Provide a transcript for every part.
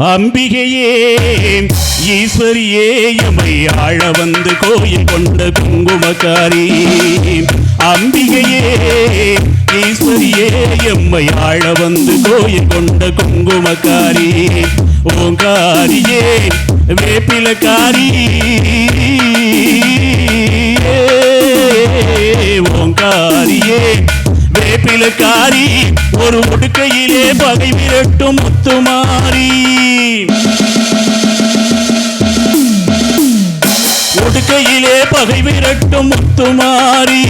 அம்பிகையே ஈஸ்வரியே எமை ஆழ வந்து கோயில் கொண்ட குங்குமக்காரி. அம்பிகையே ஈஸ்வரியே எம்மை ஆழ வந்து கோயில் கொண்ட குங்குமக்காரி. ஓங்காரியே வேப்பிலக்காரி. ஓங்காரியே வேப்பிலக்காரி ஒரு உடுக்கையிலே பகை விரட்டும் முத்துமாரி. ஒடுக்கையிலே பகை விரட்டும் முத்துமாரி.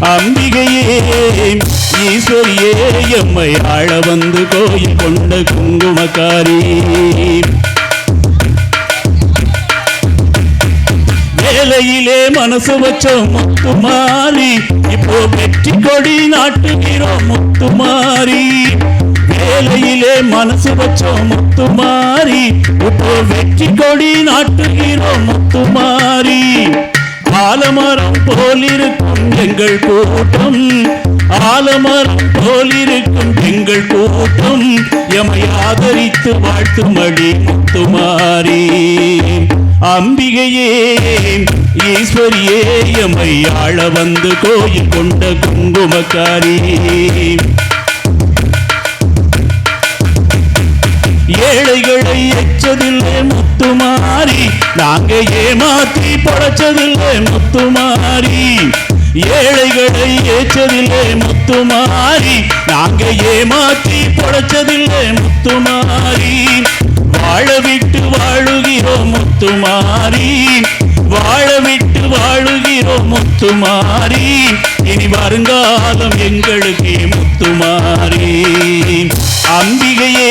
அம்பிகையே ஈஸ்வரியே எம்மை ஆழ வந்து கோயில் கொண்ட குங்குமக்காரி. வேலையிலே மனசு வச்ச முத்துமாரி. இப்போ வெற்றி கொடி நாட்டுகிறோம் முத்துமாரி. வேலையிலே மனசு வச்ச முத்துமாரி. இப்போ வெற்றி கொடி நாட்டுகிறோம் முத்துமாரி. ஆலமரம் போலிருக்கும் எங்கள் கூட்டம். ஆலமரம் போலிருக்கும் எங்கள் கூட்டம். எமை ஆதரித்து வாழ்த்துமடி முத்துமாரி. அம்பிகையே ஈஸ்வரியே எமை ஆள வந்து கோயில் கொண்ட குங்குமக்காரி. ஏழைகளை எச்சதில்லை முத்துமாரி நாங்க ஏமாத்தி பொழைச்சதில்லை முத்துமாரி. ஏழைகளை ஏச்சதில்லை முத்துமாரி நாங்க ஏமாத்தி பொழைச்சதில்லை முத்துமாரி. வாழ விட்டு வாழுகிறோம் முத்துமாரி வாழ விட்டு வாழுகிறோம் முத்துமாரி இனி வருங்காலம் எங்களுக்கு முத்துமாரி அம்பிகையே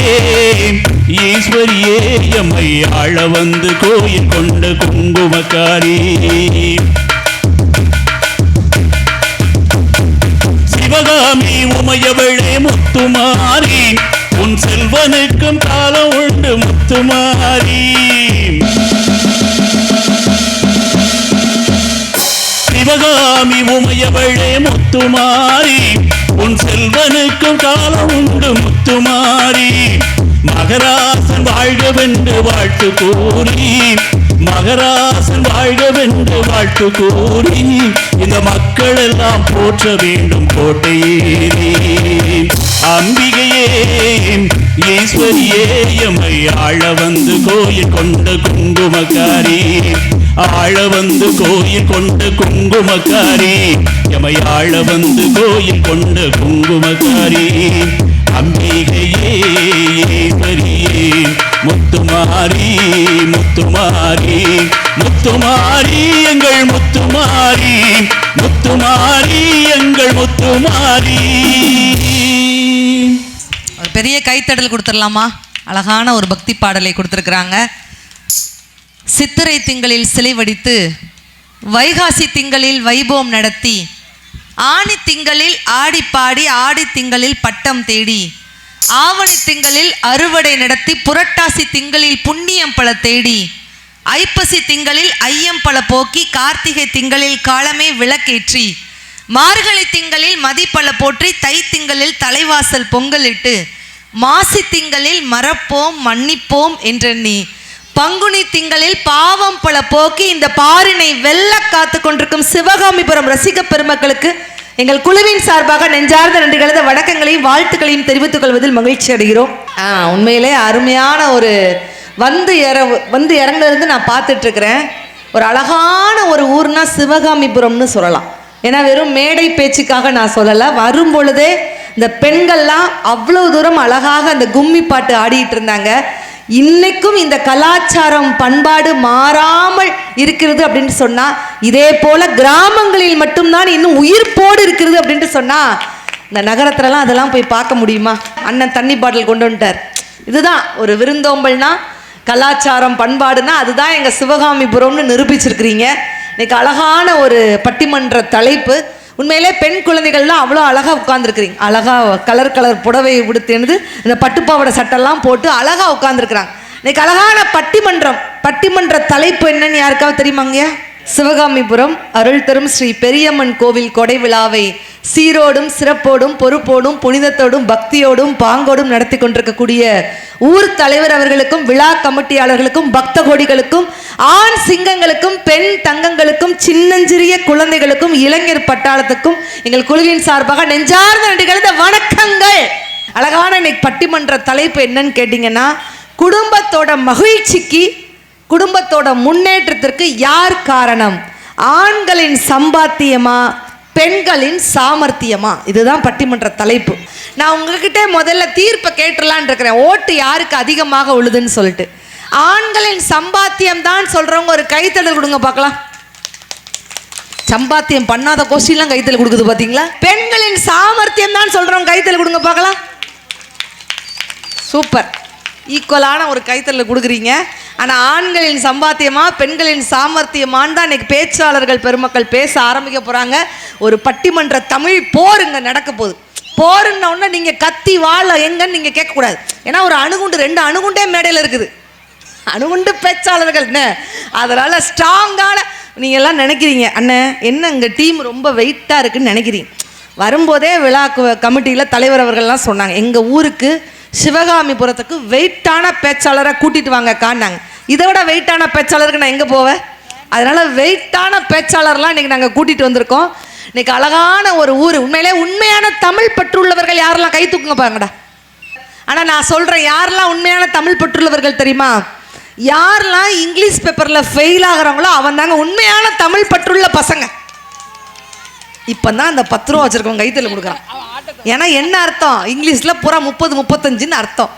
ஈஸ்வரியே எம்மை ஆழ வந்து கோயில் கொண்ட குங்குமக்காரி. சிவகாமி உமையவளே முத்துமாரி உன் செல்வனுக்கும் காலம் உண்டு முத்துமாரி. சிவகாமி உமையவளே முத்துமாரி உன் செல்வனுக்கும் காலம் உண்டு முத்துமாரி. மகராசன் வாழ்கவென்று வாழ்த்து கூறி மகராசன் வாழ்கவென்று வாழ்த்து கூறி இந்த மக்கள் எல்லாம் போற்ற வேண்டும் கோட்டையேறி. அம்பிகையே ஈஸ்வரியே எம்மை ஆழ வந்து கோயில் கொண்ட குங்குமக்காரி. ஆழ வந்து கோயில் கொண்ட குங்குமக்காரி. எமை ஆழ வந்து கோயில் கொண்ட குங்குமக்காரி. அம்பிகையே ஈஸ்வரியே முத்துமாரி முத்துமாரி முத்துமாரி எங்கள் முத்துமாரி முத்துமாரி எங்கள் முத்துமாரி ஒரு பெரிய கைத்தடல் கொடுத்துடலாமா? அழகான ஒரு பக்தி பாடலை கொடுத்துருக்குறாங்க. சித்திரை திங்களில் சிலை வடித்து வைகாசி திங்களில் வைபவம் நடத்தி ஆணி திங்களில் ஆடி பாடி ஆடி திங்களில் பட்டம் தேடி ஆவணி திங்களில் அறுவடை நடத்தி புரட்டாசி திங்களில் புண்ணியம் பல தேடி ஐப்பசி திங்களில் ஐயம் பல போக்கி கார்த்திகை திங்களில் காலமே விளக்கேற்றி மார்கழி திங்களில் மதிப்பல போற்றி தை திங்களில் தலைவாசல் பொங்கலிட்டு மாசி திங்களில் மறப்போம் மன்னிப்போம் என்றெண்ணி பங்குனி திங்களில் பாவம் பல போக்கி இந்த பாரினை வெல்ல காத்து கொண்டிருக்கும் சிவகாமிபுரம் ரசிக பெருமக்களுக்கு எங்கள் குழுவின் சார்பாக நெஞ்சார்ந்த நன்றிகளது வணக்கங்களையும் வாழ்த்துக்களையும் தெரிவித்துக் கொள்வதில் மகிழ்ச்சி அடைகிறோம். ஆ, உண்மையிலே அருமையான ஒரு வந்து இற வந்து இறங்குறது நான் பார்த்துட்டு இருக்கிறேன் ஒரு அழகான ஒரு ஊர்னா சிவகாமிபுரம்னு சொல்லலாம். ஏன்னா வெறும் மேடை பேச்சுக்காக நான் சொல்லலை. வரும் பொழுதே இந்த பெண்கள்லாம் அவ்வளோ தூரம் அழகாக அந்த கும்மி பாட்டு ஆடிட்டு இருந்தாங்க. இன்னைக்கும் இந்த கலாச்சாரம் பண்பாடு மாறாமல் இருக்கிறது அப்படின்னு சொன்னா இதே போல கிராமங்களில் மட்டும்தான் இன்னும் உயிர்ப்போடு இருக்கிறது அப்படின்ட்டு சொன்னா இந்த நகரத்துலலாம் அதெல்லாம் போய் பார்க்க முடியுமா? அண்ணன் தண்ணி பாட்டில் கொண்டு வந்துட்டார். இதுதான் ஒரு விருந்தோம்பல்னா கலாச்சாரம் பண்பாடுனா அதுதான் எங்கள் சிவகாமிபுரம்னு நிரூபிச்சிருக்கிறீங்க. இன்னைக்கு அழகான ஒரு பட்டிமன்ற தலைப்பு. உண்மையிலே பெண் குழந்தைகள்லாம் அவ்வளோ அழகாக உட்காந்துருக்குறீங்க அழகாக கலர் கலர் புடவை உடுத்தினது இந்த பட்டுப்பாவடை சட்டெல்லாம் போட்டு அழகாக உட்காந்துருக்குறாங்க இன்னைக்கு அழகான பட்டிமன்றம் பட்டிமன்ற தலைப்பு என்னன்னு யாருக்காவது தெரியுமாங்கய்யா சிவகாமிபுரம் அருள் தரும் ஸ்ரீ பெரியம்மன் கோவில் கொடை விழாவை சீரோடும் சிறப்போடும் பொறுப்போடும் புனிதத்தோடும் பக்தியோடும் பாங்கோடும் நடத்தி கொண்டிருக்கக்கூடிய ஊர் தலைவர் அவர்களுக்கும் விழா கமிட்டியாளர்களுக்கும் பக்த கோடிகளுக்கும் ஆண் சிங்கங்களுக்கும் பெண் தங்கங்களுக்கும் சின்னஞ்சிறிய குழந்தைகளுக்கும் இளைஞர் பட்டாளத்துக்கும் எங்கள் குழுவின் சார்பாக நெஞ்சார்ந்த நன்றி இந்த வணக்கங்கள். அழகான இன்னைக்கு பட்டிமன்ற தலைப்பு என்னன்னு கேட்டிங்கன்னா குடும்பத்தோட மகிழ்ச்சிக்கு குடும்பத்தோட முன்னேற்றத்திற்கு யார் காரணம்? ஆண்களின் சம்பாத்தியமா பெண்களின் சாமர்த்தியமா? இதுதான் பட்டிமன்ற தலைப்பு. நான் உங்ககிட்ட முதல்ல தீர்ப்பை கேட்டுலான் இருக்கிறேன். ஓட்டு யாருக்கு அதிகமாக உழுதுன்னு சொல்லிட்டு. ஆண்களின் சம்பாத்தியம் தான் சொல்றவங்க ஒரு கைத்தடல் கொடுங்க பார்க்கலாம். சம்பாத்தியம் பண்ணாத கோஷ்டிலாம் கைத்தல் கொடுக்குது பார்த்தீங்களா? பெண்களின் சாமர்த்தியம் தான் சொல்றவங்க கைத்தல் கொடுங்க பார்க்கலாம். சூப்பர். ஈக்குவலான ஒரு கைத்தல் கொடுக்குறீங்க. ஆனால் ஆண்களின் சம்பாத்தியமா பெண்களின் சாமர்த்தியமான்னு தான் இன்னைக்கு பேச்சாளர்கள் பெருமக்கள் பேச ஆரம்பிக்க போகிறாங்க ஒரு பட்டிமன்ற தமிழ் போர் இங்கே நடக்க போகுது. போருன்னொன்னே நீங்கள் கத்தி வாழ எங்கன்னு நீங்கள் கேட்கக்கூடாது. ஏன்னா ஒரு அணுகுண்டு ரெண்டு அணுகுண்டே மேடையில் இருக்குது. அணுகுண்டு பேச்சாளர்கள் என்ன? அதனால் ஸ்ட்ராங்கான நீங்கள் எல்லாம் நினைக்கிறீங்க அண்ணன் என்ன இங்கே டீம் ரொம்ப வெயிட்டாக இருக்குன்னு நினைக்கிறீங்க? வரும்போதே விழா கமிட்டியில் தலைவர் அவர்கள்லாம் சொன்னாங்க எங்கள் ஊருக்கு சிவகாமிபுரத்துக்கு வெயிட்டான பேச்சாளரை கூட்டிட்டு வாங்க காண்டாங்க இதை விட வெயிட்டான பேச்சாளருக்கு நான் எங்கே போவேன் அதனால வெயிட்டான பேச்சாளர்லாம் இன்னைக்கு நாங்கள் கூட்டிட்டு வந்திருக்கோம். இன்னைக்கு அழகான ஒரு ஊர். உண்மையிலே உண்மையான தமிழ் பற்றுள்ளவர்கள் யாரெல்லாம்? கை தூக்குங்க பாருங்கடா. ஆனால் நான் சொல்கிறேன் யாரெல்லாம் உண்மையான தமிழ் பற்றுள்ளவர்கள் தெரியுமா? யாரெல்லாம் இங்கிலீஷ் பேப்பரில் ஃபெயில் ஆகிறாங்களோ அவன் தாங்க உண்மையான தமிழ் பற்றுள்ள பசங்க. இப்போ தான் அந்த பத்து ரூபா வச்சுருக்கவங்க கைத்தில் கொடுக்குறான். ஏன்னா என்ன அர்த்தம்? இங்கிலீஷில் பூரா முப்பது முப்பத்தஞ்சுன்னு அர்த்தம்.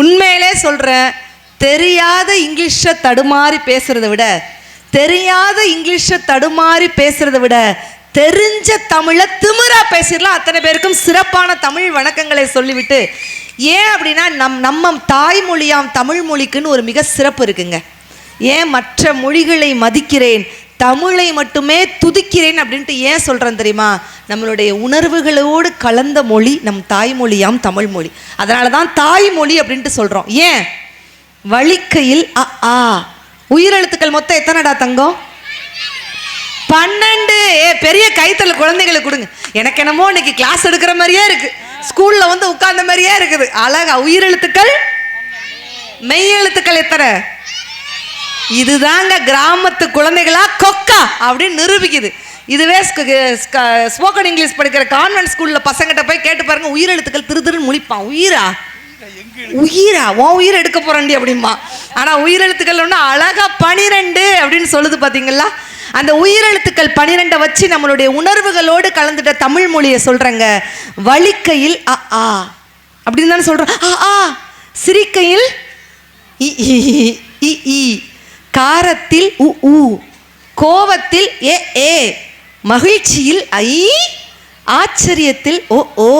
உண்மையிலே சொல்கிறேன் தெரியாத இங்கிலீஷை தடுமாறி பேசுகிறத விட தெரியாத இங்கிலீஷை தடுமாறி பேசுகிறத விட தெரிஞ்ச தமிழை திமிரா பேசிடலாம். அத்தனை பேருக்கும் சிறப்பான தமிழ் வணக்கங்களை சொல்லிவிட்டு ஏன் அப்படின்னா நம் நம்ம தாய்மொழியாம் தமிழ் மொழிக்குன்னு ஒரு மிக சிறப்பு இருக்குங்க. ஏன் மற்ற மொழிகளை மதிக்கிறேன் தமிழை மட்டுமே துதிக்கிறேன் அப்படின்ட்டு ஏன் சொல்கிறேன் தெரியுமா? நம்மளுடைய உணர்வுகளோடு கலந்த மொழி நம் தாய்மொழியாம் தமிழ் மொழி அதனால தான் தாய்மொழி அப்படின்ட்டு சொல்கிறோம் ஏன்? வழிக்கையில் அ ஆ. உயிரெழுத்துக்கள் மொத்தம் எத்தனைடா தங்கம்? பன்னெண்டு. ஏ பெரிய கைத்தல் குழந்தைகளுக்கு கொடுங்க. எனக்கு என்னமோ இன்னைக்கு கிளாஸ் எடுக்கிற மாதிரியே இருக்கு. ஸ்கூல்ல வந்து உட்கார்ந்த மாதிரியே இருக்குது. அழகா. உயிரெழுத்துக்கள்? மெய்யெழுத்துக்கள் எத்தனை? இதுதாங்க கிராமத்து குழந்தைகளா கொக்கா அப்படின்னு நிரூபிக்குது. இதுவே ஸ்போக்கன் இங்கிலீஷ் படிக்கிற கான்வென்ட் ஸ்கூல்ல பசங்கிட்ட போய் கேட்டு பாருங்க உயிரெழுத்துக்கள் திரு திருன்னு முழிப்பான். உயிரா? உயிரா? உன் உயிர் எடுக்க போறண்டி அப்படிமா ஆனா உயிரெழுத்துக்கள் ஒன்று அழகா பனிரெண்டு அப்படின்னு சொல்லுது பாத்தீங்களா? அந்த உயிரெழுத்துக்கள் பனிரெண்டை வச்சு நம்மளுடைய உணர்வுகளோடு கலந்துட்ட தமிழ் மொழியை சொல்றேங்க. வலிக்கையில் அ ஆ. அப்படின்னு தானே சொல்றோம். ஆ ஆ. சிரிக்கையில் இ இ இ இ. காரத்தில் உ உ. கோவத்தில் ஏ ஏ. மகிழ்ச்சியில் ஐ ஆச்சரியத்தில் ஓ ஓ.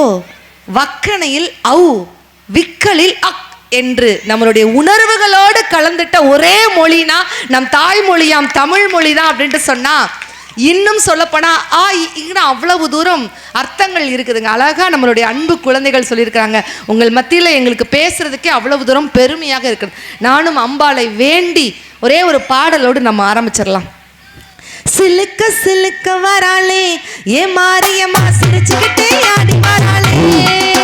வக்கணையில் ஔ. விக்கலில் அக் என்று நம்மளுடைய உணர்வுகளோடு கலந்துட்ட ஒரே மொழினா நம் தாய்மொழியாம் தமிழ் மொழி தான் அப்படின்ட்டு சொன்னா இன்னும் சொல்லப்போனால் ஆ இங்கன்னா அவ்வளவு தூரம் அர்த்தங்கள் இருக்குதுங்க. அழகா நம்மளுடைய அன்பு குழந்தைகள் சொல்லியிருக்கிறாங்க. உங்கள் மத்தியில் எங்களுக்கு பேசுறதுக்கே அவ்வளவு தூரம் பெருமையாக இருக்குது. நானும் அம்பாளை வேண்டி ஒரே ஒரு பாடலோடு நம்ம ஆரம்பிச்சிடலாம். சிலுக்க சிலுக்க வராளே ஏ மாரியம்மா சிரிச்சுக்கிட்டே ஆடி வராளே.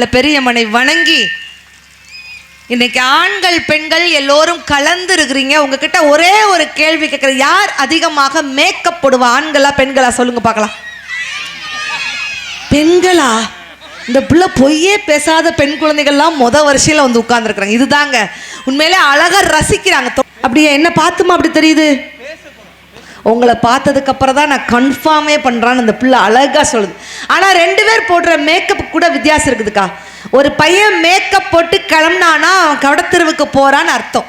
எல்லாம் பெரியம்மனை வணங்கி இன்னைக்கு ஆண்கள் பெண்கள் எல்லோரும் கலந்து இருக்கிறீங்க உங்ககிட்ட ஒரே ஒரு கேள்வி கேட்குறேன். யார் அதிகமாக மேக்கப் போடுவா? ஆண்களா பெண்களா? சொல்லுங்க பார்க்கலாம். பெண்களா? இந்த பிள்ளை பொய்யே பேசாத பெண் குழந்தைகள்லாம் முத வரிசையில் வந்து உட்கார்ந்துருக்குறாங்க. இதுதாங்க. உண்மையிலே அழகா ரசிக்கிறாங்க. அப்படியே என்ன பார்த்துமா அப்படி தெரியுது? உங்களை பார்த்ததுக்கு அப்புறம் தான் நான் கன்ஃபார்மே பண்ணுறான்னு அந்த பிள்ளை அழகாக சொல்லுது. ஆனால் ரெண்டு பேர் போடுற மேக்கப் கூட வித்தியாசம் இருக்குதுக்கா. ஒரு பையன் மேக்கப் போட்டு கிளம்புனானா அவன் கடத்தெருவுக்கு போகிறான்னு அர்த்தம்.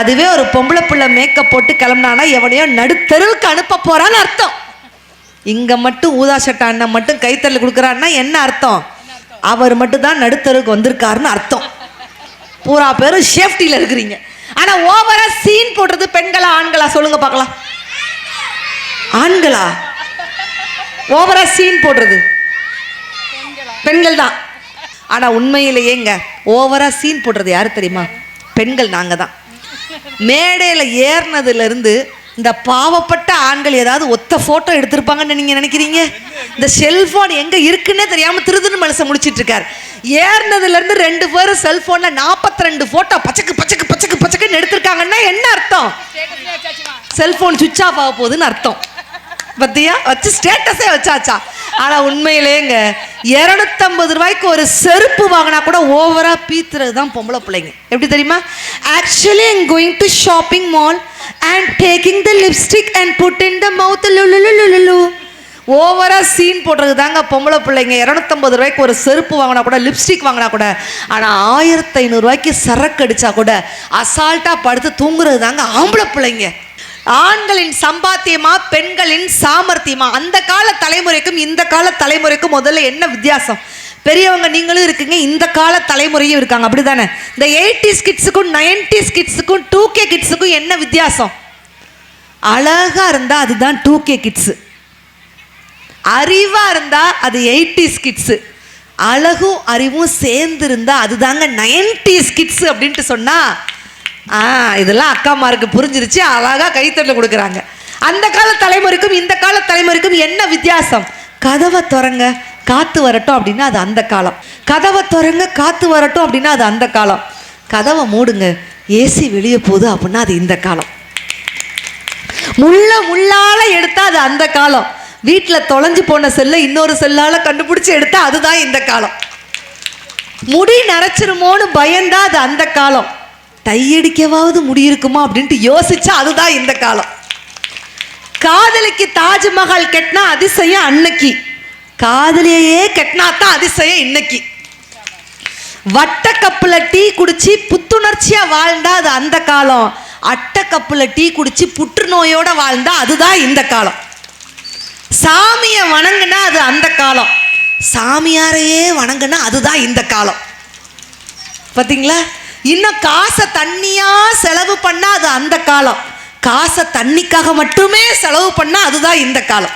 அதுவே ஒரு பொம்பளை பிள்ளை மேக்கப் போட்டு கிளம்புனானா எவனையோ நடுத்தெருவுக்கு அனுப்ப போகிறான்னு அர்த்தம். இங்கே மட்டும் ஊதா சட்டை அண்ணன் மட்டும் கைத்தள்ளி கொடுக்குறான்னா என்ன அர்த்தம்? அவர் மட்டும் தான் நடுத்தருக்கு வந்திருக்காருன்னு அர்த்தம். பூரா பேரும் சேஃப்டியில் இருக்கிறீங்க. ஆனால் ஓவராக சீன் போடுறது பெண்களா ஆண்களா சொல்லுங்க பார்க்கலாம். ஆண்களா? ஓவரா சீன் போடுறது. பெண்கள் தான் ஆனா உண்மையிலேயேங்க ஓவரா சீன் போடுறது யாரு தெரியுமா? பெண்கள் நாங்க தான். மேடையில ஏறினதுல இருந்து இந்த பாவப்பட்ட ஆண்கள் ஏதாவது ஒத்த போட்டோ எடுத்திருப்பாங்கன்னு நீங்க நினைக்கிறீங்க? இந்த செல்போன் எங்க இருக்குன்னே தெரியாம திருதுன்னு மனசை முடிச்சிட்டு இருக்காரு. ஏறினதுல இருந்து ரெண்டு பேரும் செல்போன்ல நாற்பத்தி ரெண்டு போட்டோ பச்சக்கு பச்சக்கு பச்சக்கு பச்சக்குன்னு எடுத்திருக்காங்கன்னா என்ன அர்த்தம்? செல்போன் சுவிட்ச் ஆஃப் ஆக போகுதுன்னு அர்த்தம். பத்தியா? வச்சு ஸ்டேட்டஸே வச்சாச்சா? ஆனா உண்மையிலேங்க இரநூத்தம்பது ரூபாய்க்கு ஒரு செருப்பு வாங்கினா கூட ஓவரா பீத்துறது தான் பொம்பளை பிள்ளைங்க. எப்படி தெரியுமா? Actually I'm going to shopping mall and taking the lipstick and put in the mouth லுலுலுலுலுலு ஓவரா சீன் போடுறது தாங்க பொம்பளை பிள்ளைங்க. இரநூத்தம்பது ரூபாய்க்கு ஒரு செருப்பு வாங்கினா கூட லிப்ஸ்டிக் வாங்கினா கூட ஆனால் ஆயிரத்தி ஐநூறுரூவாய்க்கு சரக்கு அடிச்சா கூட அசால்ட்டாக படுத்து தூங்குறது தாங்க ஆம்பளை பிள்ளைங்க. ஆண்களின் சம்பாத்தியமா பெண்களின் சாமர்த்தியமா? அந்த கால தலைமுறைக்கும் இந்த கால தலைமுறைக்கும் முதல்ல என்ன வித்தியாசம்? பெரியவங்க நீங்களும் இருக்கீங்க இந்த கால தலைமுறையும் இருக்காங்க. அப்படிதானே? இந்த எயிட்டிஸ் கிட்ஸுக்கும் நைன்டிஸ் கிட்ஸுக்கும் டூ கே கிட்ஸுக்கும் என்ன வித்தியாசம்? அழகா இருந்தா அதுதான் டூ கே கிட்ஸு. அறிவா இருந்தா அது எயிட்டிஸ் கிட்ஸு. அழகும் அறிவும் சேர்ந்து இருந்தா அதுதாங்க நைன்டிஸ் கிட்ஸ் அப்படின்ட்டு சொன்னா ஆ இதெல்லாம் அக்காமாருக்கு புரிஞ்சிருச்சு அழகாக கைத்தட்டில் கொடுக்குறாங்க. அந்த கால தலைமுறைக்கும் இந்த கால தலைமுறைக்கும் என்ன வித்தியாசம்? கதவை திறங்க காத்து வரட்டும் அப்படின்னா அது அந்த காலம். கதவை திறங்க காத்து வரட்டும் அப்படின்னா அது அந்த காலம். கதவை மூடுங்க ஏசி வெளியே போகுது அப்படின்னா அது இந்த காலம். முள்ள முள்ளால எடுத்தா அது அந்த காலம். வீட்டில் தொலைஞ்சு போன செல்லை இன்னொரு செல்லால் கண்டுபிடிச்சி எடுத்தா அதுதான் இந்த காலம். முடி நரைச்சிருமோன்னு பயந்தா அது அந்த காலம். டையடிக்கவாவது முடியிருக்குமா அப்படின்ட்டு யோசிச்சா அதுதான் இந்த காலம். காதலிக்கு தாஜ்மஹால் கெட்டினா அதிசயம் அன்னைக்கு. காதலியே கட்டினா தான் அதிசயம் இன்னைக்கு. வட்ட கப்புல டீ குடிச்சு புத்துணர்ச்சியா வாழ்ந்தா அது அந்த காலம். அட்டை கப்புல டீ குடிச்சு புற்றுநோயோட வாழ்ந்தா அதுதான் இந்த காலம். சாமியை வணங்குனா அது அந்த காலம். சாமியாரையே வணங்குனா அதுதான் இந்த காலம். பார்த்தீங்களா இன்னும் காசை தண்ணியாக செலவு பண்ணால் அது அந்த காலம். காசை தண்ணிக்காக மட்டுமே செலவு பண்ணால் அதுதான் இந்த காலம்.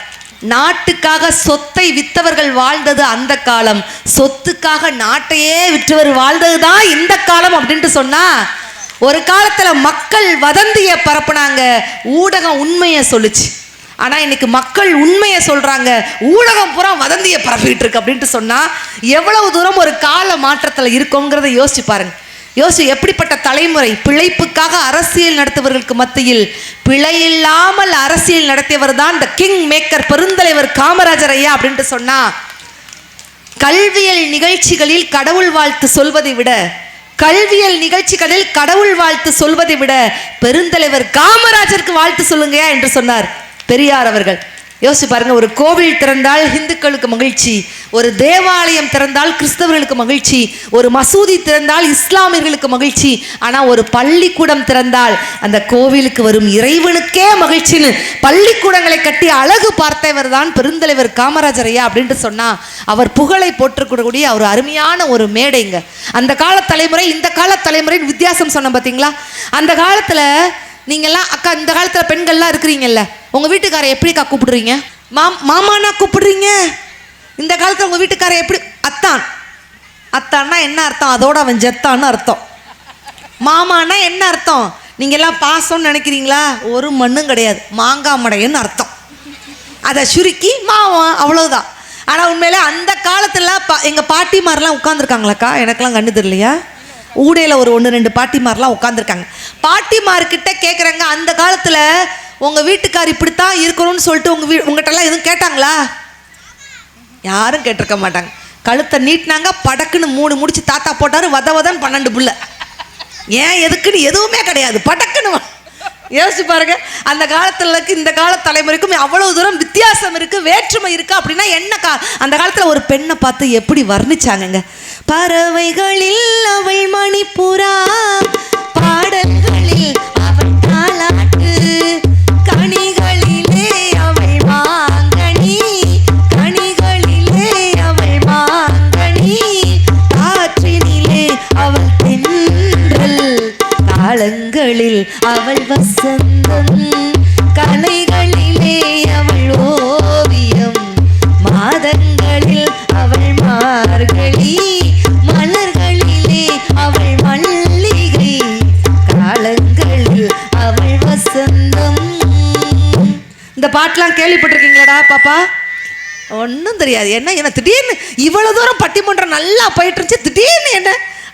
நாட்டுக்காக சொத்தை வித்தவர்கள் வாழ்ந்தது அந்த காலம். சொத்துக்காக நாட்டையே விற்றவர் வாழ்ந்தது தான் இந்த காலம் அப்படின்ட்டு சொன்னால் ஒரு காலத்தில் மக்கள் வதந்திய பரப்புனாங்க ஊடகம் உண்மையை சொல்லுச்சு. ஆனால் இன்னைக்கு மக்கள் உண்மையை சொல்கிறாங்க ஊடகம் பூரா வதந்தியை பரப்பிட்டு இருக்கு அப்படின்ட்டு சொன்னால் எவ்வளவு தூரம் ஒரு கால மாற்றத்தில் இருக்கோங்கிறத யோசிச்சு பாருங்கள் யோசி எப்படிப்பட்ட தலைமுறை? பிழைப்புக்காக அரசியல் நடத்துவர்களுக்கு மத்தியில் பிழையில்லாமல் அரசியல் நடத்தியவர் தான் இந்த கிங் மேக்கர் பெருந்தலைவர் காமராஜர் ஐயா அப்படின்ட்டு சொன்னா கல்வியல் நிகழ்ச்சிகளில் கடவுள் வாழ்த்து சொல்வதை விட கல்வியல் நிகழ்ச்சிகளில் கடவுள் வாழ்த்து சொல்வதை விட பெருந்தலைவர் காமராஜருக்கு வாழ்த்து சொல்லுங்கயா என்று சொன்னார். பெரியார் அவர்கள். யோசிச்சு பாருங்க ஒரு கோவில் திறந்தால் இந்துக்களுக்கு மகிழ்ச்சி ஒரு தேவாலயம் திறந்தால் கிறிஸ்தவர்களுக்கு மகிழ்ச்சி ஒரு மசூதி திறந்தால் இஸ்லாமியர்களுக்கு மகிழ்ச்சி ஆனா ஒரு பள்ளிக்கூடம் திறந்தால் அந்த கோவிலுக்கு வரும் இறைவனுக்கே மகிழ்ச்சின்னு பள்ளிக்கூடங்களை கட்டி அழகு பார்த்தவர் தான் பெருந்தலைவர் காமராஜர் ஐயா அப்படின்ட்டு சொன்னா அவர் புகழை போற்றக்கூடிய ஒரு அருமையான ஒரு மேடைங்க. அந்த கால தலைமுறை இந்த கால தலைமுறையின் வித்தியாசம் சொன்ன பார்த்தீங்களா அந்த காலத்துல நீங்கள்லாம் அக்கா இந்த காலத்தில் பெண்கள்லாம் இருக்கிறீங்கல்ல உங்கள் வீட்டுக்காரை எப்படிக்கா கூப்பிடுறீங்க? மாம் மாமானா கூப்பிடுறீங்க? இந்த காலத்தில் உங்கள் வீட்டுக்காரை எப்படி அத்தான். அத்தான்னா என்ன அர்த்தம்? அதோட அவன் ஜெத்தான்னு அர்த்தம். மாமானா என்ன அர்த்தம்? நீங்கள்லாம் பாசம்னு நினைக்கிறீங்களா? ஒரு மண்ணும் கிடையாது மாங்காய் மடையன்னு அர்த்தம். அதை சுருக்கி மாவன் அவ்வளோதான் ஆனால் உண்மையிலே அந்த காலத்தில் பா- எங்கள் பாட்டிமாரெல்லாம் உட்காந்துருக்காங்களாக்கா எனக்கெல்லாம் கண்டு தெரியலையா? ஊடையில் ஒரு ஒன்று ரெண்டு பாட்டிமார்லாம் உட்காந்துருக்காங்க பாட்டிமார்கிட்ட கேட்குறாங்க அந்த காலத்தில் உங்கள் வீட்டுக்கார் இப்படித்தான் இருக்கணும்னு சொல்லிட்டு உங்கள் வீ உங்கள்கிட்டலாம் எதுவும் கேட்டாங்களா? யாரும் கேட்டிருக்க மாட்டாங்க. கழுத்தை நீட்டினாங்க படக்குன்னு மூணு முடிச்சு தாத்தா போட்டார் வத வதன்னு பன்னெண்டு புள்ள. ஏன் எதுக்குன்னு எதுவுமே கிடையாது படக்குன்னு யோசிச்சு பாருங்க அந்த காலத்துல இந்த கால தலைமுறைக்கும் அவ்வளவு தூரம் வித்தியாசம் இருக்கு வேற்றுமை இருக்கு அப்படின்னா என்ன கா அந்த காலத்துல ஒரு பெண்ணை பார்த்து எப்படி வர்ணிச்சாங்கங்க? பறவைகளில் அவள் மணிப்புறா. பாடல்களில் அவள் தாளாட்டு. பாப்பா? ஒன்றும் தெரியாது. என்ன என்ன திடீர்னு இவ்வளோ தூரம் பட்டிமன்றம் நல்லா போயிட்டு இருந்துச்சு திடீர்னு என்ன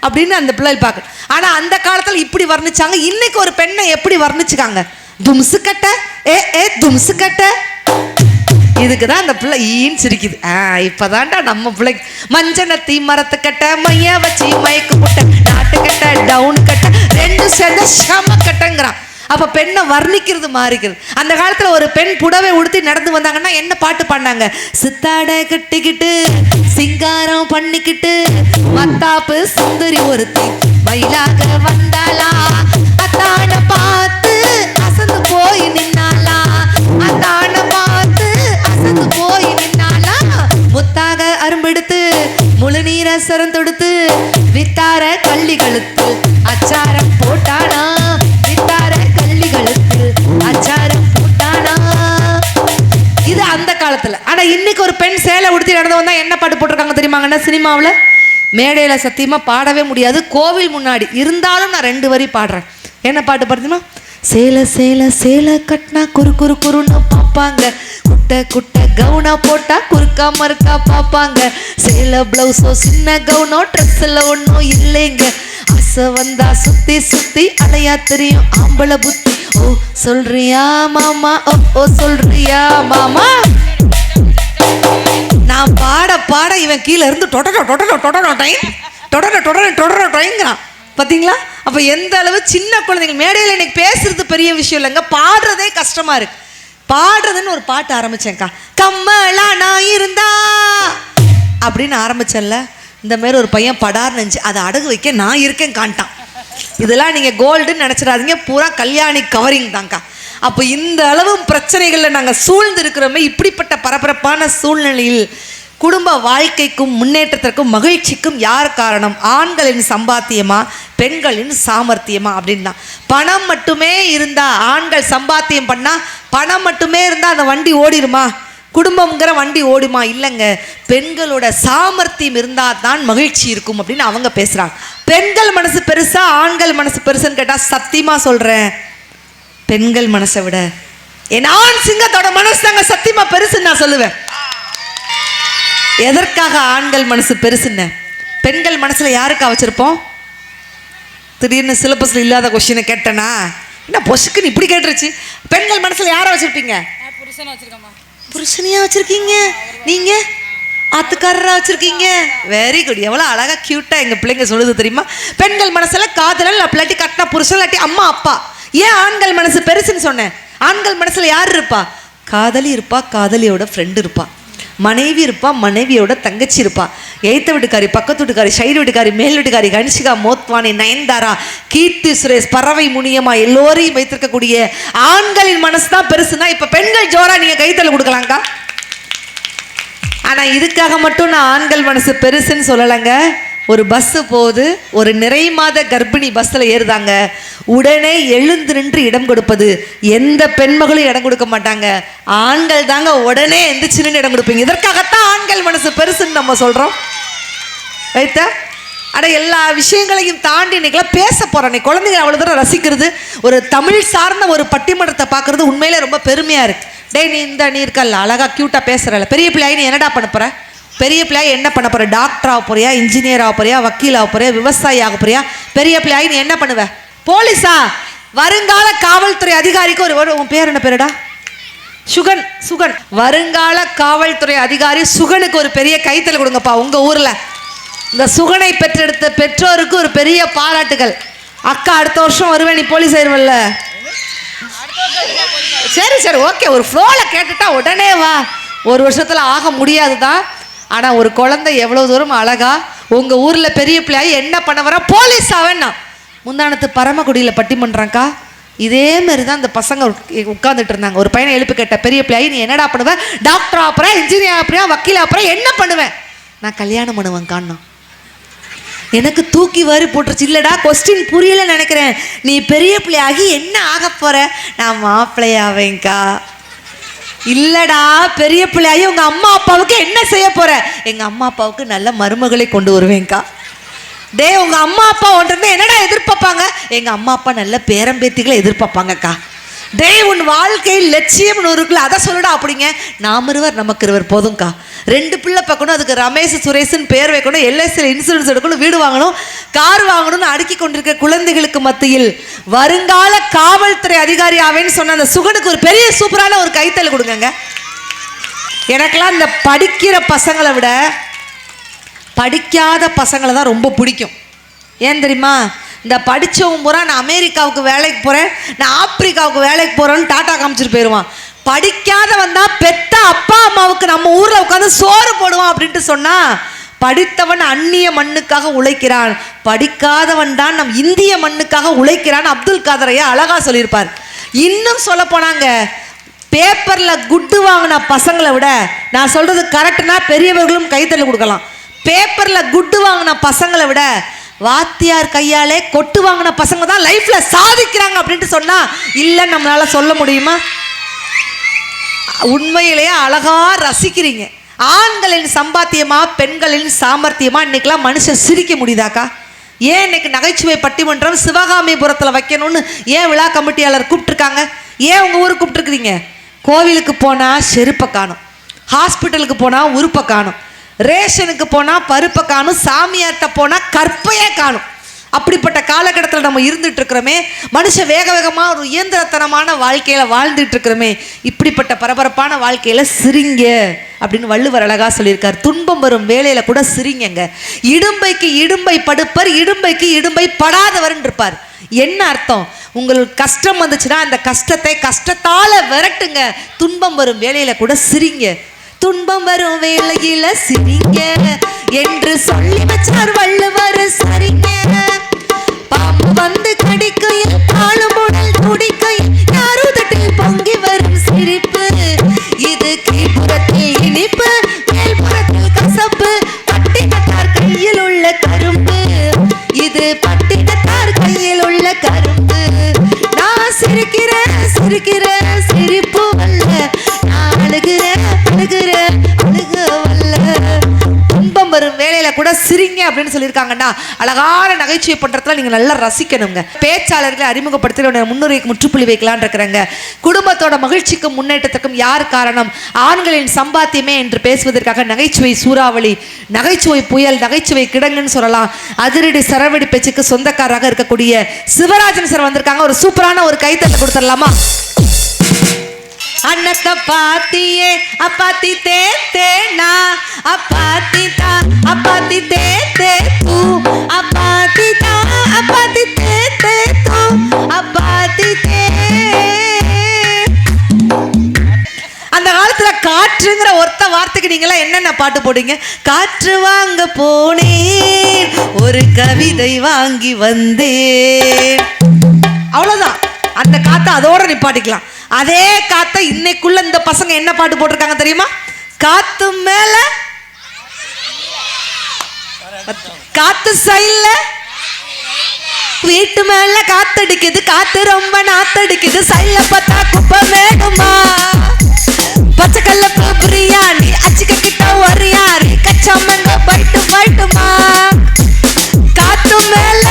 அப்படின்னு அந்த பிள்ளை பார்க்க ஆனால் அந்த காலத்தில் இப்படி வர்ணிச்சாங்க. இன்னைக்கு ஒரு பெண்ணை எப்படி வர்ணிச்சுக்காங்க? தும்சு கட்ட ஏ ஏ தும்சு கட்ட இதுக்கு தான் அந்த பிள்ளை ஈன்னு சிரிக்குது. ஆ இப்போதான்டா நம்ம பிள்ளைக்கு மஞ்சனத்தி மரத்து கட்ட மைய வச்சு மயக்கு முட்டை நாட்டு கட்ட டவுன் கட்ட ரெண்டு சேர்ந்த ஷம கட்டங்கிறான். அப்போ பெண்ணை வர்ணிக்கிறது மாறிக்கிறது அந்த காலத்தில் ஒரு பெண் புடவை உடுத்தி நடந்து வந்தாங்கன்னா என்ன பாட்டு பாடினாங்க? சித்தாடை கட்டிக்கிட்டு சிங்காரம் பண்ணிக்கிட்டு மத்தாப்பு சுந்தரி ஒருத்தி மயிலாக வந்தாளா? அத்தான பார்த்து அசந்து போய் நின்னாளா? அத்தான பார்த்து அசந்து போய் நின்னாளா? முத்தாக அரும்பெடுத்து முழு நீர சரந்தொடுத்து வித்தார கள்ளி கழுத்து அச்சாரம் போட்டானா? காலத்துல இன்றைக்கி இன்னைக்கு ஒரு பெண் சேலை உடுத்தி நடந்து வந்தால் என்ன பாட்டு போட்டிருக்காங்க தெரியுமாங்கன்னா சினிமாவில்? மேடையில சத்தியமா பாடவே முடியாது. கோவில் முன்னாடி இருந்தாலும் நான் ரெண்டு வரி பாடுறேன். என்ன பாட்டு பாடுதுமா சேலை சேலை சேலை கட்டினா குறு குறு குறுன்னு பார்ப்பாங்க. குட்டை குட்டை கவுனா போட்டா குறுக்கா மறுக்கா பார்ப்பாங்க. சேலை பிளவுஸோ சின்ன கவுனோ ட்ரெஸ்ஸில் ஒன்றும் இல்லைங்க. ஆசை வந்தா சுத்தி சுத்தி அலையா தெரியும். ஆம்பளை புத்தி. ஓ சொல்றியா மாமா? ஓ ஓ சொல்றியா மாமா? நான் பாட பாட இவன் கீழே இருந்து டொடனோ டொடனோ டொடனோ டைம் டொடனோ டொடனோ டொடனோ டைங்கிறான் பார்த்தீங்களா அப்போ எந்த அளவு சின்ன குழந்தைங்க மேடையில் எனக்கு பேசுறது பெரிய விஷயம் இல்லைங்க. பாடுறதே கஷ்டமா இருக்கு. பாடுறதுன்னு ஒரு பாட்டு ஆரம்பிச்சேன்க்கா. கம்மலா நான் இருந்தா அப்படின்னு ஆரம்பிச்சேன்ல. இந்த மாதிரி ஒரு பையன் படார் நெஞ்சு அதை அடகு வைக்க நான் இருக்கேன் காண்டான் இதெல்லாம் நீங்கள் கோல்டுன்னு நினச்சிடாதீங்க. பூரா கல்யாணி கவரிங் தான்க்கா. அப்போ இந்த அளவு பிரச்சனைகளில் நாங்கள் சூழ்ந்து இருக்கிறோமே இப்படிப்பட்ட பரபரப்பான சூழ்நிலையில் குடும்ப வாழ்க்கைக்கும் முன்னேற்றத்திற்கும் மகிழ்ச்சிக்கும் யார் காரணம்? ஆண்களின் சம்பாத்தியமா? பெண்களின் சாமர்த்தியமா? அப்படின்னு தான். பணம் மட்டுமே இருந்தா ஆண்கள் சம்பாத்தியம் பண்ணா பணம் மட்டுமே இருந்தா அந்த வண்டி ஓடிருமா குடும்பம்ங்கிற வண்டி ஓடுமா? இல்லைங்க. பெண்களோட சாமர்த்தியம் இருந்தால் தான் மகிழ்ச்சி இருக்கும் அப்படின்னு அவங்க பேசுகிறாங்க பெண்கள் மனசு பெருசா ஆண்கள் மனசு பெருசுன்னு கேட்டால் சத்தியமாக சொல்கிறேன் பெண்கள் மனசை விட. என் ஆண் சிங்கத்தோட மனசு தாங்க சத்தியமாக பெருசுன்னு நான் சொல்லுவேன். எதற்காக ஆண்கள் மனசு பெருசுன்னு? பெண்கள் மனசில் யாருக்கா வச்சுருப்போம் திடீர்னு சிலபஸில் இல்லாத கொஷினை கேட்டேனா? என்ன பொசுக்குன்னு இப்படி கேட்டுருச்சு? பெண்கள் மனசில் யாரை வச்சுருப்பீங்க? புருஷனையா வச்சுருக்கீங்க. நீங்கள் ஆத்துக்காரராக வச்சுருக்கீங்க. வெரி குட் எவ்வளோ அழகா க்யூட்டாக எங்கள் பிள்ளைங்க சொல்லுது தெரியுமா? பெண்கள் மனசில் காதலன் இல்லாட்டி கட்டின புருஷன் இல்லாட்டி அம்மா அப்பா. ஏன் ஆண்கள் மனசு பெருசுன்னு சொன்னேன்? ஆண்கள் மனசில் யார் இருப்பா? காதலி இருப்பா காதலியோட ஃப்ரெண்டு இருப்பா. மனைவி இருப்பாள் மனைவியோட தங்கச்சி இருப்பாள் எய்த்த வீட்டுக்காரி பக்கத்து வீட்டுக்காரி சைடு வீட்டுக்காரி மேல் வீட்டுக்காரி கனிஷிகா மோத்வானி நயன்தாரா கீர்த்தி சுரேஷ் பறவை முனியமா எல்லோரையும் வைத்திருக்கக்கூடிய ஆண்களின் மனசு தான் பெருசுனா இப்போ பெண்கள் ஜோரா நீங்கள் கைத்தல் கொடுக்கலாங்க்கா ஆனால் இதுக்காக மட்டும் நான் ஆண்கள் மனசு பெருசுன்னு சொல்லலைங்க. ஒரு பஸ்ஸு போகுது ஒரு நிறை மாத கர்ப்பிணி பஸ்ஸில் ஏறுதாங்க. உடனே எழுந்து நின்று இடம் கொடுப்பது. எந்த பெண்மகளும் இடம் கொடுக்க மாட்டாங்க. ஆண்கள் தாங்க உடனே எந்திரிச்சு நின்று இடம் கொடுப்பீங்க. இதற்காகத்தான் ஆண்கள் மனசு பெருசுன்னு நம்ம சொல்கிறோம் ரைத்தா அட எல்லா விஷயங்களையும் தாண்டி இன்னைக்கெல்லாம் பேச போகிறோம் நீ குழந்தைங்க அவ்வளோ தூரம் ரசிக்கிறது. ஒரு தமிழ் சார்ந்த ஒரு பட்டிமன்றத்தை பார்க்குறது உண்மையிலே ரொம்ப பெருமையாக இருக்குது டேய் நீ இந்த நீ இருக்கல்ல. அழகா க்யூட்டாக பேசுறல பெரிய பிள்ளையாகி நீ என்னடா பண்ண போகிற பெரிய பிள்ளையாகி என்ன பண்ண போற? டாக்டர் ஆக போறியா? இன்ஜினியர் ஆக போறியா? வக்கீல் ஆக போறியா? விவசாயி ஆக போறியா? பெரிய பிள்ளையாகி நீ என்ன பண்ணுவ? போலீஸா? வருங்கால காவல்துறை அதிகாரிக்கு ஒரு ஒரு- உன் பேர் என்ன பேருடா? சுகன் சுகன். வருங்கால காவல்துறை அதிகாரி சுகனுக்கு ஒரு பெரிய கைத்தல் கொடுங்கப்பா உங்க ஊர்ல. இந்த சுகனை பெற்றெடுத்த பெற்றோருக்கு ஒரு பெரிய பாராட்டுகள். அக்கா அடுத்த வருஷம் வருவேன் நீ போலீஸ் ஆயிருவல்ல சரி சரி ஓகே. ஒரு ஃப்ளோவில் கேட்டுட்டா உடனே வா. ஒரு வருஷத்தில் ஆக முடியாது தான் ஆனால் ஒரு குழந்தை எவ்வளோ தூரம் அழகா உங்கள் ஊரில் பெரிய பிள்ளையாகி என்ன பண்ண வர போலீஸ் ஆவேன்னா. முந்தானத்து பரமக்குடியில் பட்டிமன்றம்க்கா இதே மாதிரி தான் இந்த பசங்க உட்காந்துட்டு இருந்தாங்க. ஒரு பையனை எழுப்பு கேட்ட பெரிய பிள்ளையாகி நீ என்னடா பண்ணுவ? டாக்டர் ஆப்புறேன் இன்ஜினியர் ஆப்புறியா வக்கீல் ஆப்புறேன் என்ன பண்ணுவேன் நான் கல்யாணம் பண்ணுவேன் காணும். எனக்கு தூக்கி வாரி போட்டுருச்சு. இல்லைடா கொஸ்டின் புரியல நினைக்கிறேன். நீ பெரிய பிள்ளையாகி என்ன ஆக போகிற நான் மாப்பிள்ளையாவேங்க்கா இல்லடா பெரிய பிள்ளையாயி உங்க அம்மா அப்பாவுக்கு என்ன செய்ய போற? எங்க அம்மா அப்பாவுக்கு நல்ல மருமகளை கொண்டு வருவேங்க்கா டேய் உங்க அம்மா அப்பா ஒன்றிருந்து என்னடா எதிர்பார்ப்பாங்க? எங்க அம்மா அப்பா நல்ல பேரம்பேத்திகளை எதிர்பார்ப்பாங்கக்கா. டேய் உன் வாழ்க்கையில் லட்சியம் இருக்குல்ல அதை சொல்லுடா அப்படிங்க. நாம் இருவர் நமக்கு இருவர் போதும்க்கா. ரெண்டு பிள்ளை பார்க்கணும் அதுக்கு ரமேஷ் சுரேஷன் பேர் வைக்கணும் எல்ஐசியில் இன்சூரன்ஸ் எடுக்கணும் வீடு வாங்கணும் கார் வாங்கணும்னு அடுக்கி கொண்டிருக்க குழந்தைகளுக்கு மத்தியில் வருங்கால காவல்துறை அதிகாரி ஆவேன்னு சொன்ன அந்த சுகனுக்கு ஒரு பெரிய சூப்பரான ஒரு கைத்தல் கொடுங்கங்க. எனக்கெல்லாம் இந்த படிக்கிற பசங்களை விட படிக்காத பசங்களை தான் ரொம்ப பிடிக்கும். ஏன் தெரியுமா? இந்த படித்தவன் பூரா நான் அமெரிக்காவுக்கு வேலைக்கு போகிறேன் நான் ஆப்பிரிக்காவுக்கு வேலைக்கு போகிறேன்னு டாட்டா காமிச்சிட்டு போயிடுவான் படிக்காதவன் தான் பெத்த அப்பா அம்மாவுக்கு நம்ம ஊரில் உட்காந்து சோறு போடுவான் அப்படின்ட்டு சொன்னா படித்தவன் அந்நிய மண்ணுக்காக உழைக்கிறான். படிக்காதவன் தான் நம் இந்திய மண்ணுக்காக உழைக்கிறான். அப்துல் காதரையா அழகா சொல்லியிருப்பார். இன்னும் சொல்ல போனாங்க பேப்பரில் குட்டு வாங்கின பசங்களை விட நான் சொல்றது கரெக்டுனா பெரியவர்களும் கைத்தறி கொடுக்கலாம். பேப்பரில் குட்டு வாங்கின பசங்களை விட வாத்தியார் கையாலே கொட்டு வாங்கின பசங்க தான் லைஃப்ல சாதிக்கிறாங்க அப்படின்ட்டு சொன்னா இல்லை நம்மளால சொல்ல முடியுமா? உண்மையிலேயே அழகா ரசிக்கிறீங்க. ஆண்களின் சம்பாத்தியமா பெண்களின் சாமர்த்தியமா இன்னைக்கெல்லாம் மனுஷன் சிரிக்க முடியுதாக்கா? ஏன் இன்னைக்கு நகைச்சுவை பட்டிமன்றம் சிவகாமிபுரத்தில் வைக்கணும்னு ஏன் விழா கமிட்டியாளர் கூப்பிட்டுருக்காங்க? ஏன் உங்கள் ஊருக்கு கூப்பிட்டுருக்குறீங்க? கோவிலுக்கு போனால் செருப்பை காணும். ஹாஸ்பிட்டலுக்கு போனால் உறுப்பை காணும். ரேஷனுக்கு போனால் பருப்பை காணும். சாமியார்ட்ட போனால் கற்பையே காணும். அப்படிப்பட்ட காலகட்டத்தில் நம்ம இருந்துட்டு இருக்கிறோமே மனுஷன் வேக வேகமாக ஒரு இயந்திரத்தனமான வாழ்க்கையில் வாழ்ந்துட்டு இருக்கிறோமே இப்படிப்பட்ட பரபரப்பான வாழ்க்கையில் சிரிங்க அப்படின்னு வள்ளுவர் அழகா சொல்லியிருக்கார். துன்பம் வரும் வேலையில கூட சிரிங்கங்க. இடும்பைக்கு இடும்பை படுப்பர் இடும்பைக்கு இடும்பை படாதவர்ன்னு இருப்பார். என்ன அர்த்தம்? உங்களுக்கு கஷ்டம் வந்துச்சுன்னா அந்த கஷ்டத்தை கஷ்டத்தால விரட்டுங்க. துன்பம் வரும் வேலையில கூட சிரிங்க. துன்பம் வரும் வேலையில் சிரிங்க. என்று சொல்லி வச்சார் வள்ளுவர் சரிங்க. சொல்லியிருக்காங்கன்னா அழகான நகைச்சுவை பண்ணுறதுல நீங்க நல்லா ரசிக்கணுங்க. பேச்சாளர்களை அறிமுகப்படுத்தி உன்னை முன்னுரைக்கு முற்றுப்புள்ளி வைக்கலான் இருக்கிறாங்க. குடும்பத்தோட மகிழ்ச்சிக்கும் முன்னேற்றத்துக்கும் யார் காரணம்? ஆண்களின் சம்பாத்தியமே என்று பேசுவதற்காக நகைச்சுவை சூறாவளி நகைச்சுவை புயல் நகைச்சுவை கிடங்குன்னு சொல்லலாம். அதிரடி சரவெடி பேச்சுக்கு சொந்தக்காரராக இருக்கக்கூடிய சிவராஜன் சார் வந்திருக்காங்க. ஒரு சூப்பரான ஒரு கைத்தட்டை கொடுத்துடலாமா? அன்னத்த பாத்தியே அப்பாத்தி தே தேனா அப்பாத்தி தா அப்பாத்தி தே தே பாட்டு போடுங்க. காற்று வாங்க போனேன் ஒரு கவிதை வாங்கி வந்தேன். அவ்வளவுதான். அந்த காத்தை அதோட நிப்பாட்டிக்கலாம். அதே காத்த இன்னைக்குள்ள இந்த பசங்க என்ன பாட்டு போட்டிருக்காங்க தெரியுமா? காத்து மேல காத்து சைல்ல வீட்டு மேல காத்தடிக்குது காத்து ரொம்ப நாத்தடிக்குது சைல்ல பார்த்தா குப்பை வேணுமா? பச்சைக்கல்ல பிரியாணி அச்சிக்க கிட்ட ஒரு யாரு கச்சம்மங்க போயிட்டு போயிட்டுமா காத்து மேல.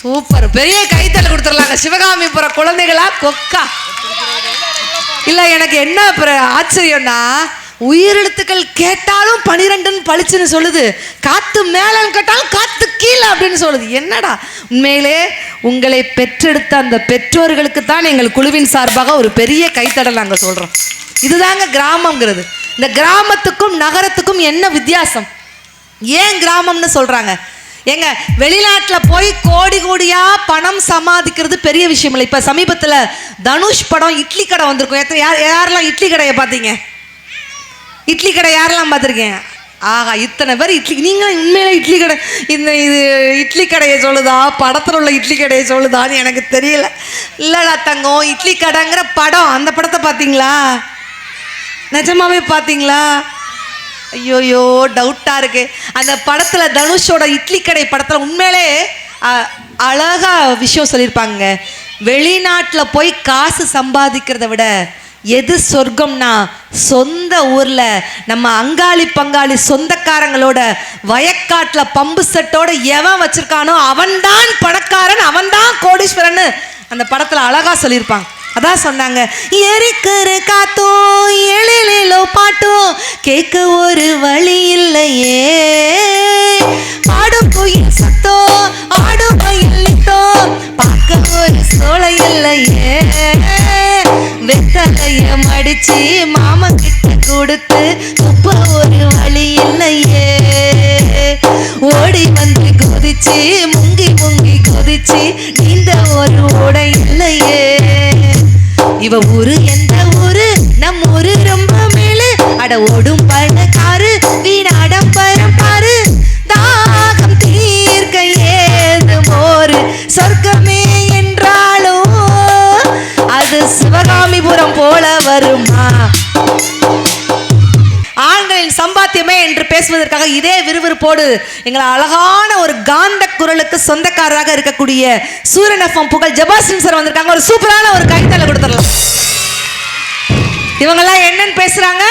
சூப்பர். பெரிய கைத்தல கொடுத்துடலாங்க. சிவகாமிபுர குழந்தைகளா கொக்கா. இல்லை எனக்கு என்ன பிர- ஆச்சரியம்னா உயிரெழுத்துக்கள் கேட்டாலும் பனிரெண்டுன்னு பளிச்சுன்னு சொல்லுது. காத்து மேலன்னு கேட்டாலும் காத்து கீழே அப்படின்னு சொல்லுது. என்னடா? உண்மையிலே உங்களை பெற்றெடுத்த அந்த பெற்றோர்களுக்கு தான் எங்கள் குழுவின் சார்பாக ஒரு பெரிய கைத்தடல் நாங்கள் சொல்கிறோம் இதுதாங்க கிராமங்கிறது இந்த கிராமத்துக்கும் நகரத்துக்கும் என்ன வித்தியாசம்? ஏன் கிராமம்னு சொல்கிறாங்க ஏங்க வெளிநாட்டில் போய் கோடி கோடியாக பணம் சமாதிக்கிறது பெரிய விஷயம் இல்லை. இப்போ சமீபத்தில் தனுஷ் படம் இட்லி கடை வந்திருக்கும். எத்தனை யார் யாரெல்லாம் இட்லி கடையை பார்த்தீங்க? இட்லி கடை யாரெல்லாம் பார்த்துருக்கேன் ஆஹா இத்தனை பேர் இட்லி நீங்கள் உண்மையில இட்லி கடை இந்த இது இட்லி கடையை சொல்லுதா? படத்தில் உள்ள இட்லி கடையை சொல்லுதான்னு எனக்கு தெரியல. இல்லைடா தங்கம் இட்லி கடைங்கிற படம் அந்த படத்தை பார்த்தீங்களா? நிஜமாவே பார்த்தீங்களா? ஐயோயோ டவுட்டாக இருக்கு. அந்த படத்தில் தனுஷோட இட்லி கடை படத்தில் உண்மையிலே அழகாக அழகா விஷயம் சொல்லியிருப்பாங்க. வெளிநாட்டில் போய் காசு சம்பாதிக்கிறத விட எது சொர்க்கம்னா சொந்த ஊர்ல நம்ம அங்காளி பங்காளி சொந்தக்காரங்களோட வயக்காட்டில் பம்பு செட்டோட எவன் வச்சிருக்கானோ அவன்தான் பணக்காரன் அவன்தான் கோடீஸ்வரன் அந்த படத்துல அழகா சொல்லியிருப்பாங்க. அதான் சொன்னாங்க. எரிக்கிற காத்தும் எழிலோ பாட்டும் கேட்க ஒரு வழி இல்லையே. ஆடும் கோயில் சத்தம் ஆடும் கோயில் பார்க்க ஒரு சோலை இல்லையே. வெத்தலைய மடிச்சு மாமா கிட்ட கொடுத்து துப்ப ஒரு வழி இல்லையே. ஓடி வந்து கொதிச்சு முங்கி முங்கி கொதிச்சு நீந்த ஒரு ஓடை இல்லையே. இவ ஊரு எந்த ஊரு? நம் ஊரு ரொம்ப மேலு. அட ஓடும் பழக்க இதே விறுவிறுப்போடு எங்களை அழகான ஒரு காந்த குரலுக்கு சொந்தக்காரராக இருக்கக்கூடிய சூரியன் எஃப்எம் புகழ் ஜபாசிங் சார் வந்திருக்காங்க. ஒரு சூப்பரான ஒரு கைத்தலை கொடுத்துடலாம். இவங்கெல்லாம் என்னன்னு பேசுறாங்க?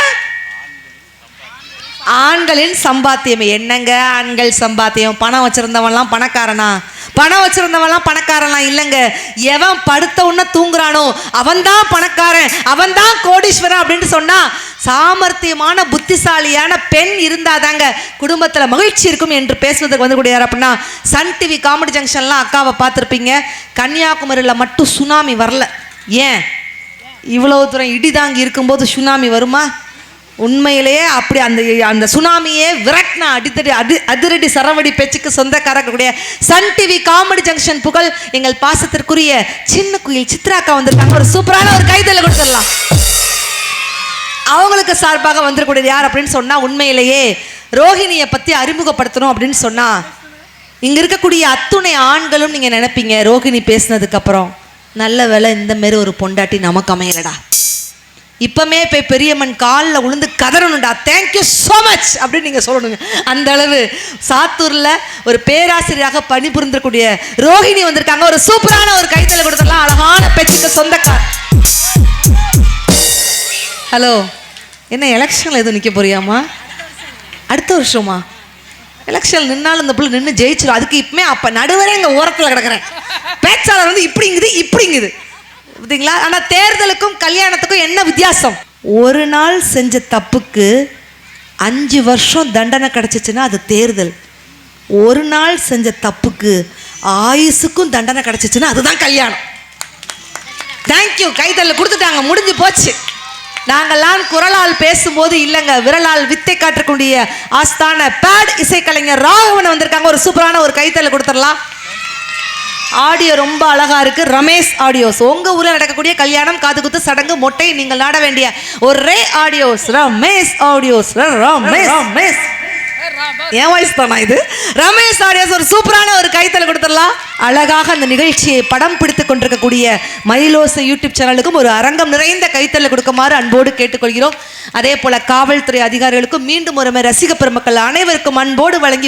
ஆண்களின் சம்பாத்தியம் என்னங்க? ஆண்கள் சம்பாத்தியம். பணம் வச்சுருந்தவன்லாம் பணக்காரனா? பணம் வச்சுருந்தவன்லாம் பணக்காரன்லாம் இல்லைங்க. எவன் படுத்த உடனே தூங்குறானோ அவன்தான் பணக்காரன் அவன்தான் கோடீஸ்வரன் அப்படின்னு சொன்னால் சாமர்த்தியமான புத்திசாலியான பெண் இருந்தாதாங்க குடும்பத்தில் மகிழ்ச்சி இருக்கும் என்று பேசுவதற்கு வந்து கூடியார் அப்படின்னா சன் டிவி காமெடி ஜங்ஷன்லாம் அக்காவை பார்த்துருப்பீங்க. கன்னியாகுமரியில் மட்டும் சுனாமி வரல. ஏன்? இவ்வளவு தூரம் இடிதாங்கி இருக்கும்போது சுனாமி வருமா? உண்மையிலேயே அப்படி அந்த அந்த சுனாமியே விரட்னா அடித்தடி அடி அதிரடி சரவடி பேச்சுக்கு சொந்தக்காரக்கூடிய சன் டிவி காமெடி ஜங்ஷன் புகழ் எங்கள் பாசத்திற்குரிய சின்ன குயில் சித்ராக்கா வந்திருக்காங்க. ஒரு சூப்பரான ஒரு கைதல கொடுத்துடலாம். அவங்களுக்கு சார்பாக வந்திருக்கூடியது யார் அப்படின்னு சொன்னா உண்மையிலேயே ரோஹிணியை பத்தி அறிமுகப்படுத்தணும் அப்படின்னு சொன்னா இங்க இருக்கக்கூடிய அத்துணை ஆண்களும் நீங்க நினைப்பீங்க ரோஹிணி பேசினதுக்கப்புறம் நல்ல வேலை இந்த மாரி ஒரு பொண்டாட்டி நமக்கு அமையலடா. இப்பமே போய் பெரியம்மன் காலில் விழுந்து கதறணும்டா. தேங்க்யூ ஸோ மச் அப்படின்னு நீங்கள் சொல்லணுங்க. அந்த அளவு சாத்தூரில் ஒரு பேராசிரியராக பணிபுரிந்திருக்கூடிய ரோஹிணி வந்திருக்காங்க. ஒரு சூப்பரான ஒரு கைத்தலை கொடுத்துடலாம். அழகான பேச்சுக்கு சொந்தக்கார். ஹலோ என்ன எலெக்ஷனில் எதுவும் நிற்க போறியாமா அடுத்த வருஷமா? எலெக்ஷன் நின்னாலும் இந்த பிள்ளை நின்று ஜெயிச்சிடும் அதுக்கு இப்பவுமே அப்போ நடுவரே இங்கே ஓரத்தில் கிடக்குறேன். பேச்சாளர் வந்து இப்படிங்குது இப்படிங்குது பார்த்தீங்களா ஆனால் தேர்தலுக்கும் கல்யாணத்துக்கும் என்ன வித்தியாசம்? ஒரு நாள் செஞ்ச தப்புக்கு அஞ்சு வருஷம் தண்டனை கிடச்சிச்சின்னா அது தேர்தல். ஒரு நாள் செஞ்ச தப்புக்கு ஆயுசுக்கும் தண்டனை கிடச்சிச்சின்னா அதுதான் கல்யாணம். தேங்க்யூ கைதல்ல கொடுத்துட்டாங்க. முடிஞ்சு போச்சு. நாங்கெல்லாம் குரலால் பேசும்போது இல்லைங்க விரலால் வித்தை காட்டக்கூடிய ஆஸ்தான பேட் இசைக்கலைஞர் ராகவன் வந்திருக்காங்க. ஒரு சூப்பரான ஒரு கைத்தல்ல கொடுத்துடலாம். ஆடியோ ரொம்ப அழகா இருக்கு. ரமேஷ் ஆடியோஸ். உங்க ஊர்ல நடக்கக்கூடிய கல்யாணம் காது குத்து சடங்கு மொட்டை நீங்கள் நாட வேண்டிய ஒரே ஆடியோஸ். ரமேஷ் ஆடியோஸ். ரமேஷ். ரமேஷ். என் வாய்ஸ் தானா இது? ரமேஷ் ஆடியோஸ் ஒரு சூப்பரான ஒரு கைத்தல கொடுத்துடலாம். அழகாக அந்த நிகழ்ச்சியை படம் பிடித்து கொண்டிருக்கக்கூடிய மயிலோசை யூடியூப் சேனலுக்கும் ஒரு அரங்கம் நிறைந்த கைத்தல கொடுக்குமாறு அன்போடு கேட்டுக்கொள்கிறோம். அதே போல காவல்துறை அதிகாரிகளுக்கும் மீண்டும் ஒரு முறை ரசிக பெருமக்கள் அனைவருக்கும் அன்போடு வழங்கி